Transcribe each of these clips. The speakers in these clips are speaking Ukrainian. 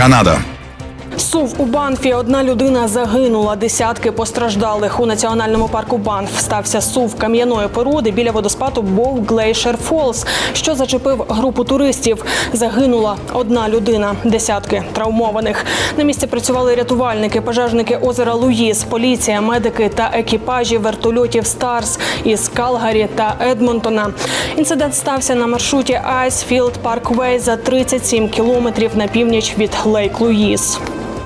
Канада. Сув у Банфі одна людина загинула, десятки постраждалих. У національному парку Банф стався сув кам'яної породи біля водоспаду Боу Глейшер Фолс, що зачепив групу туристів. Загинула одна людина, десятки травмованих. На місці працювали рятувальники, пожежники озера Луїс, поліція, медики та екіпажі вертольотів Старс із Калгарі та Едмонтона. Інцидент стався на маршруті Айсфілд Парквей за 37 кілометрів на північ від Лейк Луїс.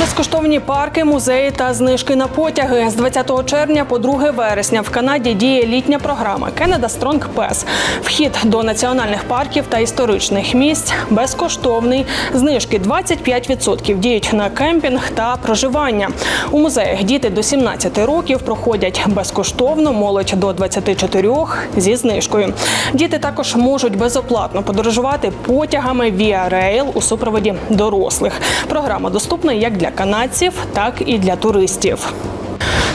Безкоштовні парки, музеї та знижки на потяги з 20 червня по 2 вересня в Канаді діє літня програма Canada Strong Pass. Вхід до національних парків та історичних місць безкоштовний. Знижки 25% діють на кемпінг та проживання. У музеях діти до 17 років проходять безкоштовно, молодь до 24 зі знижкою. Діти також можуть безоплатно подорожувати потягами Via Rail у супроводі дорослих. Програма доступна як для канадців, так і для туристів.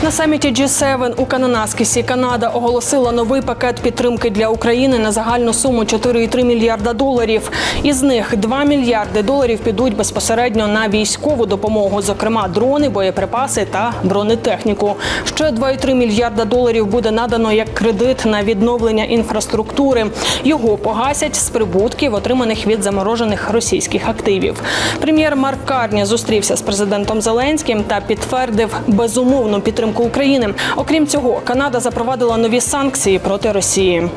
На саміті G7 у Кананаскісі Канада оголосила новий пакет підтримки для України на загальну суму 4,3 мільярда доларів. Із них 2 мільярди доларів підуть безпосередньо на військову допомогу, зокрема дрони, боєприпаси та бронетехніку. Ще 2,3 мільярда доларів буде надано як кредит на відновлення інфраструктури. Його погасять з прибутків, отриманих від заморожених російських активів. Прем'єр Марк Карні зустрівся з президентом Зеленським та підтвердив безумовну підтримку України. Окрім цього, Канада запровадила нові санкції проти Росії.